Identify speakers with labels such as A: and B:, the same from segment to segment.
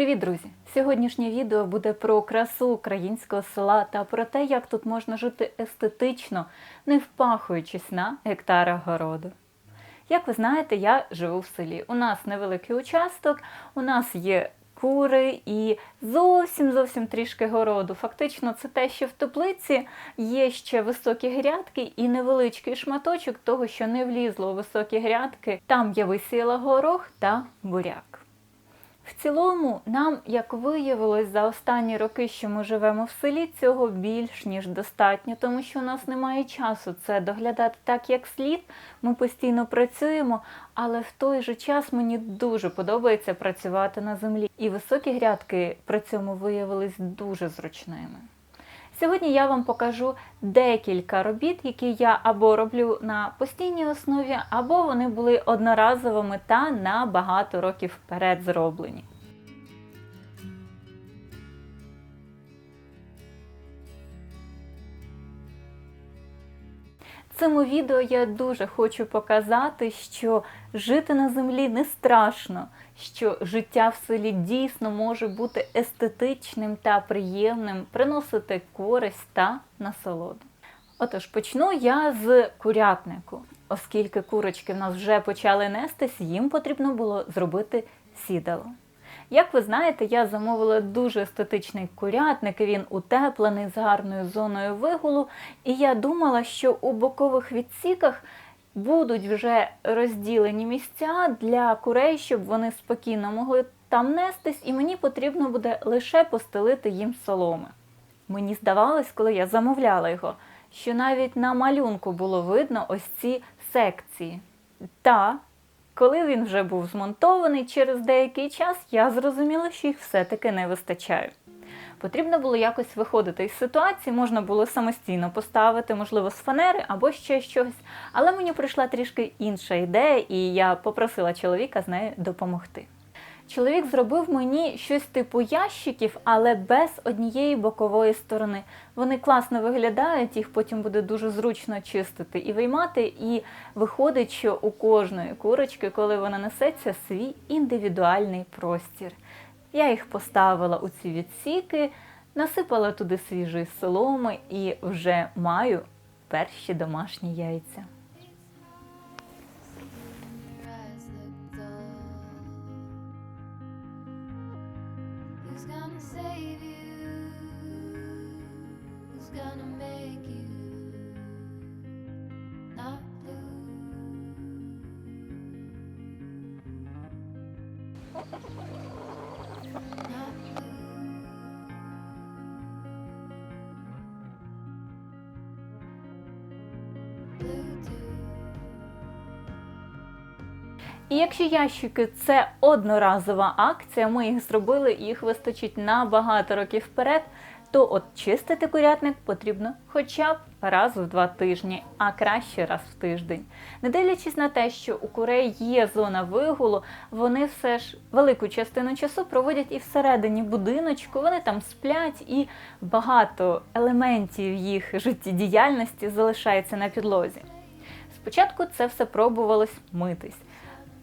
A: Привіт, друзі! Сьогоднішнє відео буде про красу українського села та про те, як тут можна жити естетично, не впахуючись на гектарах городу. Як ви знаєте, я живу в селі. У нас невеликий участок, у нас є кури і зовсім зовсім трішки городу. Фактично, це те, що в теплиці є ще високі грядки і невеличкий шматочок того, що не влізло у високі грядки. Там я висіяла горох та буряк. В цілому, нам, як виявилось за останні роки, що ми живемо в селі, цього більш ніж достатньо, тому що у нас немає часу це доглядати так, як слід. Ми постійно працюємо, але в той же час мені дуже подобається працювати на землі. І високі грядки при цьому виявились дуже зручними. Сьогодні я вам покажу декілька робіт, які я або роблю на постійній основі, або вони були одноразовими та на багато років вперед зроблені. Цьому відео я дуже хочу показати, що жити на землі не страшно, що життя в селі дійсно може бути естетичним та приємним, приносити користь та насолоду. Отож, почну я з курятнику. Оскільки курочки в нас вже почали нестись, їм потрібно було зробити сідало. Як ви знаєте, я замовила дуже естетичний курятник, він утеплений з гарною зоною вигулу, і я думала, що у бокових відсіках будуть вже розділені місця для курей, щоб вони спокійно могли там нестись, і мені потрібно буде лише постелити їм соломи. Мені здавалось, коли я замовляла його, що навіть на малюнку було видно ось ці секції. Та коли він вже був змонтований через деякий час, я зрозуміла, що їх все-таки не вистачає. Потрібно було якось виходити із ситуації, можна було самостійно поставити, можливо, з фанери або ще щось. Але мені прийшла трішки інша ідея, і я попросила чоловіка з нею допомогти. Чоловік зробив мені щось типу ящиків, але без однієї бокової сторони. Вони класно виглядають, їх потім буде дуже зручно чистити і виймати. І виходить, що у кожної курочки, коли вона несеться, свій індивідуальний простір. Я їх поставила у ці відсіки, насипала туди свіжої соломи і вже маю перші домашні яйця.
B: Save you?
A: І якщо ящики це одноразова акція, ми їх зробили і їх вистачить на багато років вперед, то от чистити курятник потрібно хоча б раз в два тижні, а краще раз в тиждень. Не дивлячись на те, що у курей є зона вигулу, вони все ж велику частину часу проводять і всередині будиночку, вони там сплять, і багато елементів їх життєдіяльності залишається на підлозі. Спочатку це все пробувалось митись.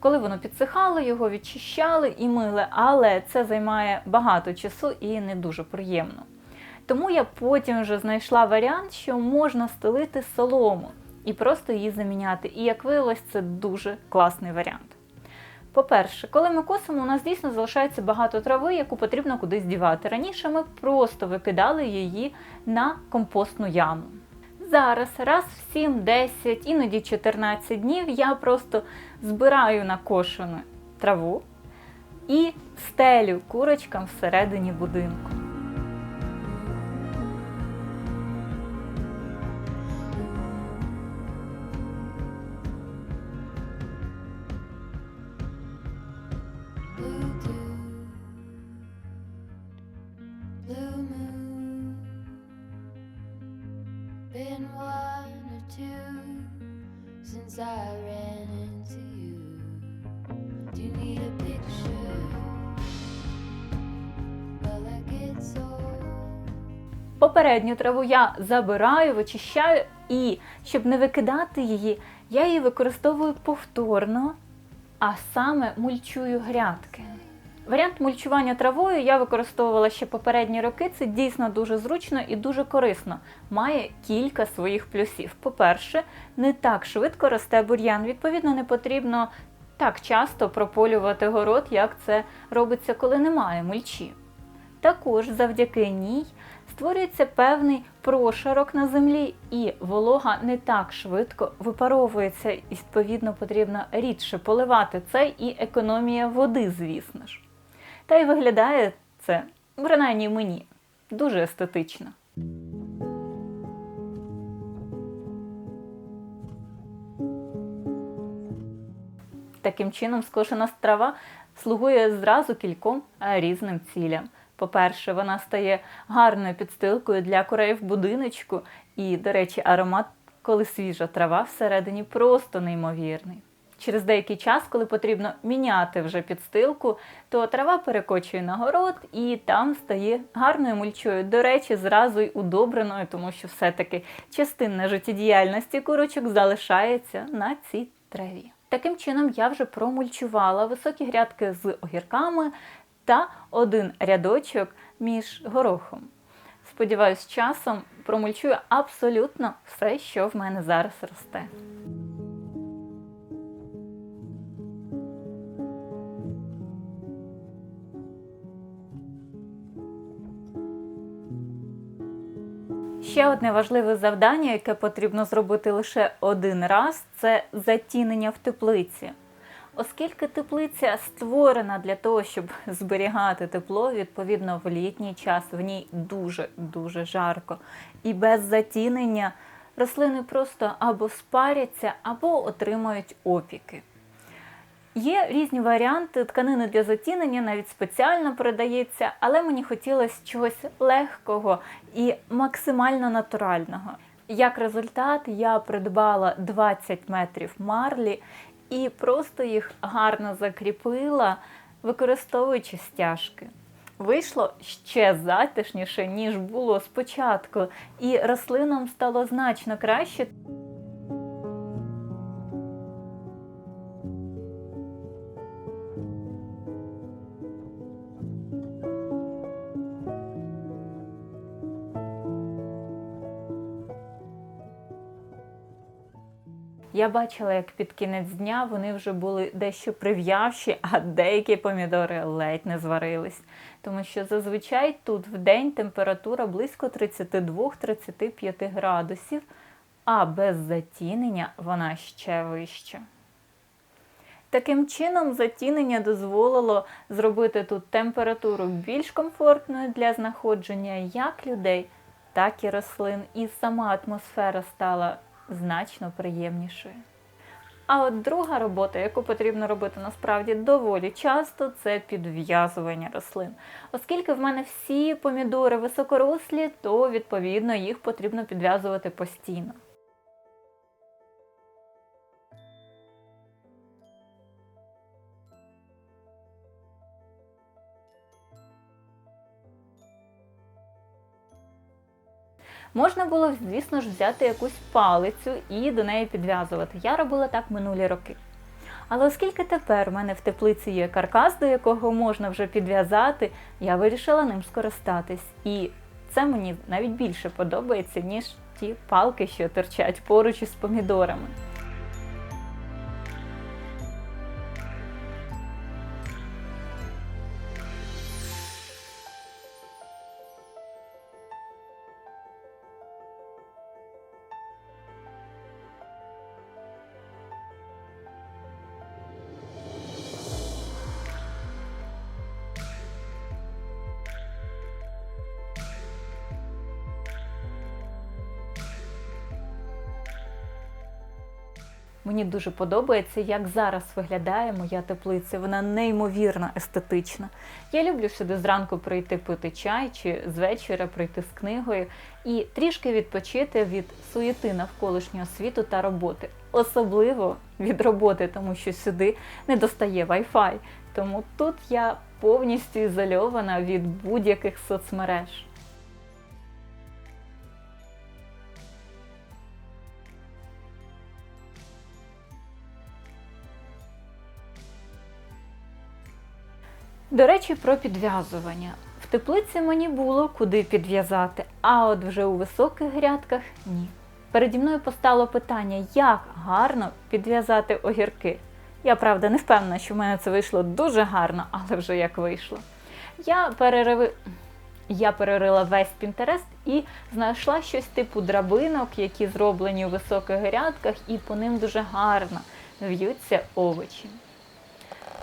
A: Коли воно підсихало, його відчищали і мили, але це займає багато часу і не дуже приємно. Тому я потім вже знайшла варіант, що можна стелити солому і просто її заміняти. І як виявилось, це дуже класний варіант. По-перше, коли ми косимо, у нас дійсно залишається багато трави, яку потрібно кудись дівати. Раніше ми просто викидали її на компостну яму. Зараз, раз в 7, 10, іноді 14 днів я просто збираю накошену траву і стелю курочкам всередині будинку. Попередню траву я забираю, вичищаю, і щоб не викидати її, я її використовую повторно, а саме мульчую грядки. Варіант мульчування травою я використовувала ще попередні роки. Це дійсно дуже зручно і дуже корисно. Має кілька своїх плюсів. По-перше, не так швидко росте бур'ян. Відповідно, не потрібно так часто прополювати город, як це робиться, коли немає мульчі. Також завдяки ній створюється певний прошарок на землі, і волога не так швидко випаровується, і відповідно потрібно рідше поливати це і економія води, звісно ж. Та й виглядає це, принаймні мені, дуже естетично. Таким чином, скошена трава слугує зразу кільком е, різним цілям. По-перше, вона стає гарною підстилкою для курей в будиночку, і, до речі, аромат, коли свіжа трава всередині, просто неймовірний. Через деякий час, коли потрібно міняти вже підстилку, то трава перекочує на город і там стає гарною мульчою. До речі, зразу й удобреною, тому що все-таки частина життєдіяльності курочок залишається на цій траві. Таким чином, я вже промульчувала високі грядки з огірками та один рядочок між горохом. Сподіваюсь, часом промульчую абсолютно все, що в мене зараз росте. Ще одне важливе завдання, яке потрібно зробити лише один раз, це затінення в теплиці. Оскільки теплиця створена для того, щоб зберігати тепло, відповідно, в літній час в ній дуже-дуже жарко. І без затінення рослини просто або спаряться, або отримають опіки. Є різні варіанти тканини для затінення, навіть спеціально продається, але мені хотілося чогось легкого і максимально натурального. Як результат, я придбала 20 метрів марлі і просто їх гарно закріпила, використовуючи стяжки. Вийшло ще затишніше, ніж було спочатку, і рослинам стало значно краще. Я бачила, як під кінець дня вони вже були дещо прив'явші, а деякі помідори ледь не зварились. Тому що зазвичай тут в день температура близько 32-35 градусів, а без затінення вона ще вища. Таким чином, затінення дозволило зробити тут температуру більш комфортною для знаходження як людей, так і рослин, і сама атмосфера стала значно приємнішою. А от друга робота, яку потрібно робити насправді доволі часто, це підв'язування рослин. Оскільки в мене всі помідори високорослі, то відповідно їх потрібно підв'язувати постійно. Можна було, звісно ж, взяти якусь палицю і до неї підв'язувати. Я робила так минулі роки. Але оскільки тепер у мене в теплиці є каркас, до якого можна вже підв'язати, я вирішила ним скористатись. І це мені навіть більше подобається, ніж ті палки, що торчать поруч із помідорами. Мені дуже подобається, як зараз виглядає моя теплиця. Вона неймовірно естетична. Я люблю сюди зранку прийти пити чай чи з вечора прийти з книгою і трішки відпочити від суєти навколишнього світу та роботи. Особливо від роботи, тому що сюди не достає Wi-Fi. Тому тут я повністю ізольована від будь-яких соцмереж. До речі, про підв'язування. В теплиці мені було куди підв'язати, а от вже у високих грядках ні. Переді мною постало питання, як гарно підв'язати огірки. Я правда не впевнена, що в мене це вийшло дуже гарно, але вже як вийшло. Я перериви... Я перерила весь Пінтерест і знайшла щось типу драбинок, які зроблені у високих грядках, і по ним дуже гарно в'ються овочі.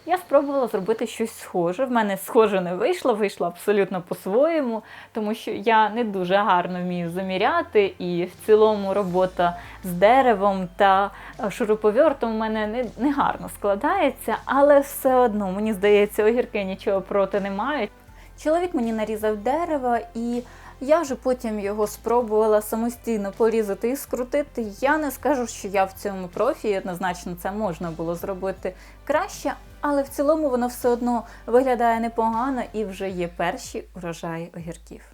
A: Я спробувала зробити щось схоже. В мене схоже не вийшло, вийшло абсолютно по-своєму, тому що я не дуже гарно вмію заміряти, і в цілому робота з деревом та е, шуруповертом у мене не, не гарно складається, але все одно, мені здається, огірки нічого проти не мають. Чоловік мені нарізав дерево і. Я вже потім його спробувала самостійно порізати і скрутити. Я не скажу, що я в цьому профі, однозначно це можна було зробити краще, але в цілому воно все одно виглядає непогано і вже є перші урожаї огірків.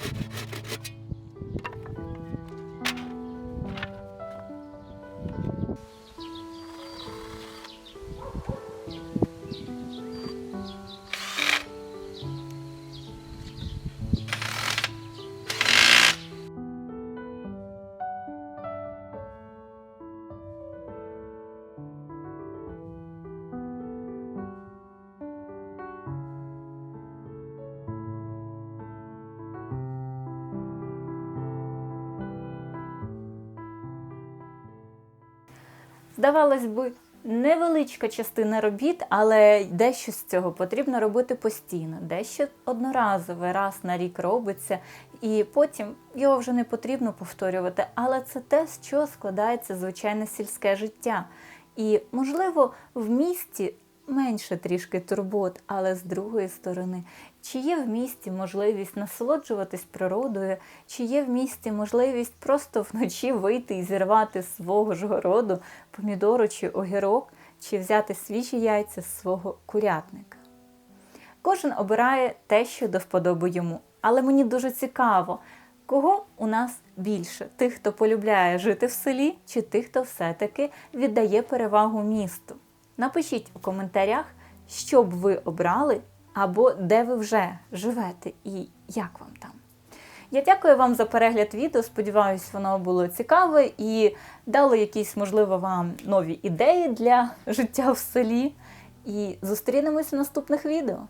A: Здавалось би, невеличка частина робіт, але дещо з цього потрібно робити постійно, дещо одноразове, раз на рік робиться, і потім його вже не потрібно повторювати. Але це те, з чого складається звичайне сільське життя. І, можливо, в місті менше трішки турбот, але з другої сторони, чи є в місті можливість насолоджуватись природою, чи є в місті можливість просто вночі вийти і зірвати свого ж городу помідору чи огірок, чи взяти свіжі яйця з свого курятника. Кожен обирає те, що до вподоби йому. Але мені дуже цікаво, кого у нас більше: тих, хто полюбляє жити в селі, чи тих, хто все-таки віддає перевагу місту. Напишіть у коментарях, що б ви обрали, або де ви вже живете і як вам там. Я дякую вам за перегляд відео. Сподіваюсь, воно було цікаве і дало якісь, можливо, вам нові ідеї для життя в селі. І зустрінемось в наступних відео.